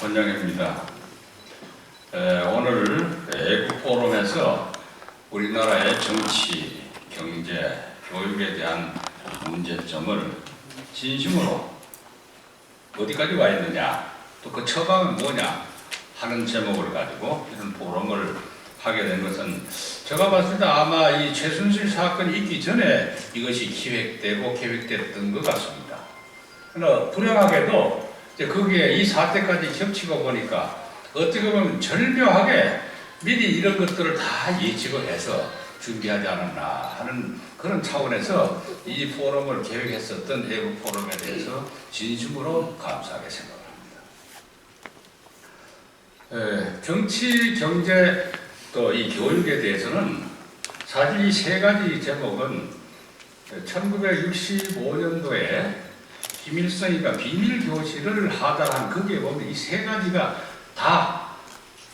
권영입니다. 에, 오늘 애국 포럼에서 우리나라의 정치, 경제, 교육에 대한 문제점을 진심으로 어디까지 와 있느냐, 또 그 처방은 뭐냐 하는 제목을 가지고 이런 포럼을 하게 된 것은 제가 봤을 때 아마 이 최순실 사건이 있기 전에 이것이 기획되고 계획됐던 것 같습니다. 그러나 불행하게도 이제 거기에 이 사태까지 겹치고 보니까 어떻게 보면 절묘하게 미리 이런 것들을 다 예측을 해서 준비하지 않았나 하는 그런 차원에서 이 포럼을 계획했었던 애국 포럼에 대해서 진심으로 감사하게 생각합니다. 에, 정치, 경제 또 이 교육에 대해서는 사실 이 세 가지 제목은 1965년도에 김일성이가 비밀 교실을 하다한 거기에 보면 이 세 가지가 다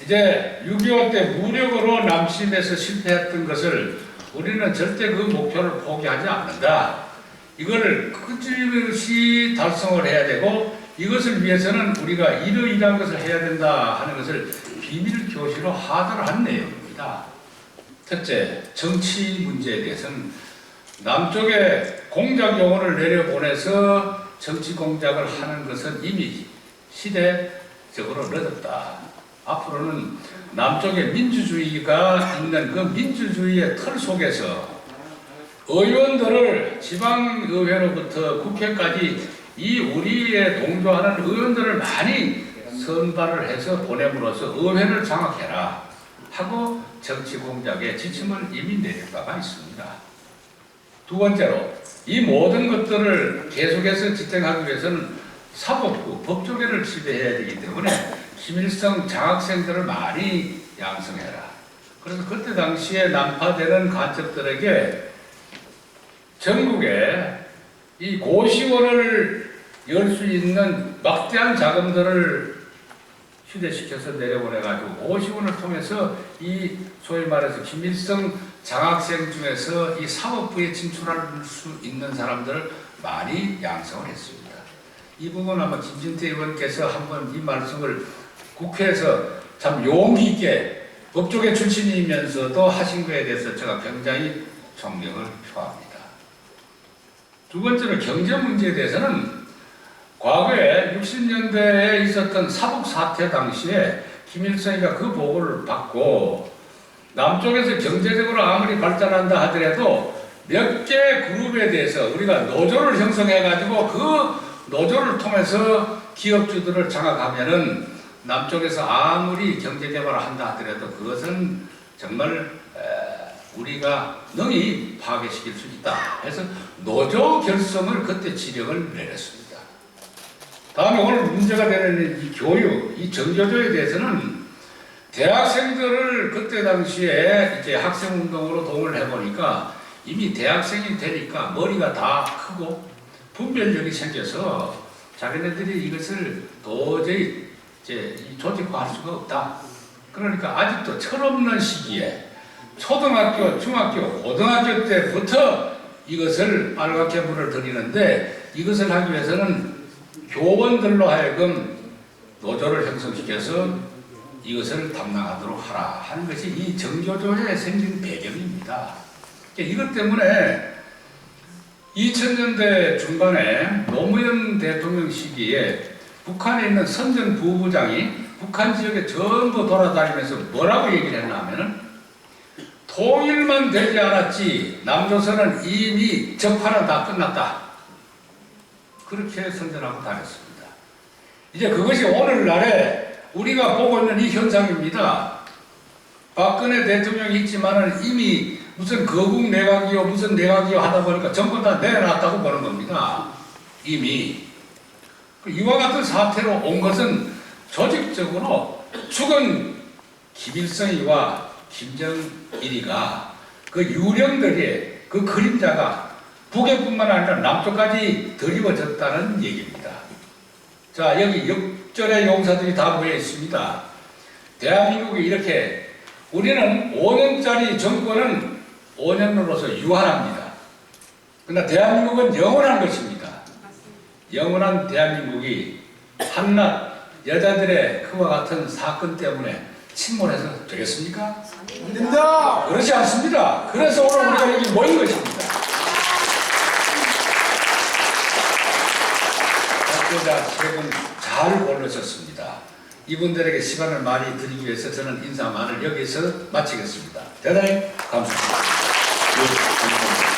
이제 6.25 때 무력으로 남심에서 실패했던 것을 우리는 절대 그 목표를 포기하지 않는다. 이거를 끝없이 달성을 해야 되고 이것을 위해서는 우리가 이러이러한 것을 해야 된다 하는 것을 비밀 교실로 하도를 한 내용입니다. 첫째, 정치 문제에 대해서는 남쪽에 공작 요원을 내려보내서 정치 공작을 하는 것은 이미 시대적으로 늦었다. 앞으로는 남쪽에 민주주의가 있는 그 민주주의의 틀 속에서 의원들을 지방의회로부터 국회까지 이 우리의 동조하는 의원들을 많이 선발을 해서 보냄으로써 의회를 장악해라 하고 정치 공작에 지침을 이미 내릴 바가 있습니다. 두 번째로 이 모든 것들을 계속해서実행하기 위해서는 사법부, 법조계를 지배해야 되기 때문에 김일성 장학생들을 많이 양성해라. 그래서 그때 당시에 난파되는 간첩들에게 전국에 이 고시원을 열 수 있는 막대한 자금들을 휴대시켜서 내려보내가지고 고시원을 통해서 이 소위 말해서 김일성 장학생 중에서 이 사법부에 진출할 수 있는 사람들을 많이 양성을 했습니다. 이 부분 아마 김진태 의원께서 한번 이 말씀을 국회에서 참 용기 있게 법조계 출신이면서도 하신 거에 대해서 제가 굉장히 존경을 표합니다. 두 번째로 경제 문제에 대해서는 60년대에 있었던 사북 사태 당시에 김일성이가 그 보고를 받고 남쪽에서 경제적으로 아무리 발전한다 하더라도 몇 개 그룹에 대해서 우리가 노조를 형성해 가지고 그 노조를 통해서 기업주들을 장악하면은 남쪽에서 아무리 경제 개발을 한다 하더라도 그것은 정말 에, 우리가 능히 파괴시킬 수 있다. 그래서 노조 결성을 그때 지령을 내렸습니다. 다음에 오늘 문제가 되는 이 교육, 이 정교조에 대해서는 대학생들을 그때 당시에 이제 학생운동으로 도움을 해보니까 이미 대학생이 되니까 머리가 다 크고 분별력이 생겨서 자기네들이 이것을 도저히 이제 이 조직화할 수가 없다. 그러니까 아직도 철없는 시기에 초등학교, 중학교, 고등학교 때부터 이것을 빨갛게 물을 들이는데 이것을 하기 위해서는 교원들로 하여금 노조를 형성시켜서 이것을 담당하도록 하라 하는 것이 이 정교조에 생긴 배경입니다. 그러니까 이것 때문에 2000년대 중반에 노무현 대통령 시기에 북한에 있는 선전 부부장이 북한 지역에 전부 돌아다니면서 뭐라고 얘기를 했나 하면은 통일만 되지 않았지 남조선은 이미 적파는 다 끝났다. 그렇게 선전하고 다녔습니다. 이제 그것이 오늘날에 우리가 보고 있는 이 현상입니다. 박근혜 대통령이 있지만은 이미 무슨 거국 내각이요 무슨 내각이요 하다 보니까 전부 다 내려놨다고 보는 겁니다. 이미 그 이와 같은 사태로 온 것은 조직적으로 죽은 김일성이와 김정일이가 그 유령들의 그 그림자가 북에뿐만 아니라 남쪽까지 드리워졌다는 얘기입니다. 자 여기 역절의 용사들이 다 모여 있습니다. 대한민국이 이렇게 우리는 5년짜리 정권은 5년으로서 유한합니다. 그러나 대한민국은 영원한 것입니다. 영원한 대한민국이 한낱 여자들의 그와 같은 사건 때문에 침몰해서 되겠습니까? 안 됩니다. 그렇지 않습니다. 그래서 오늘 우리가 여기 모인 것입니다. 학교자 세분 잘 고르셨습니다. 이분들에게 시간을 많이 드리기 위해서 저는 인사만을 여기서 마치겠습니다. 대단히 감사합니다. 예, 감사합니다.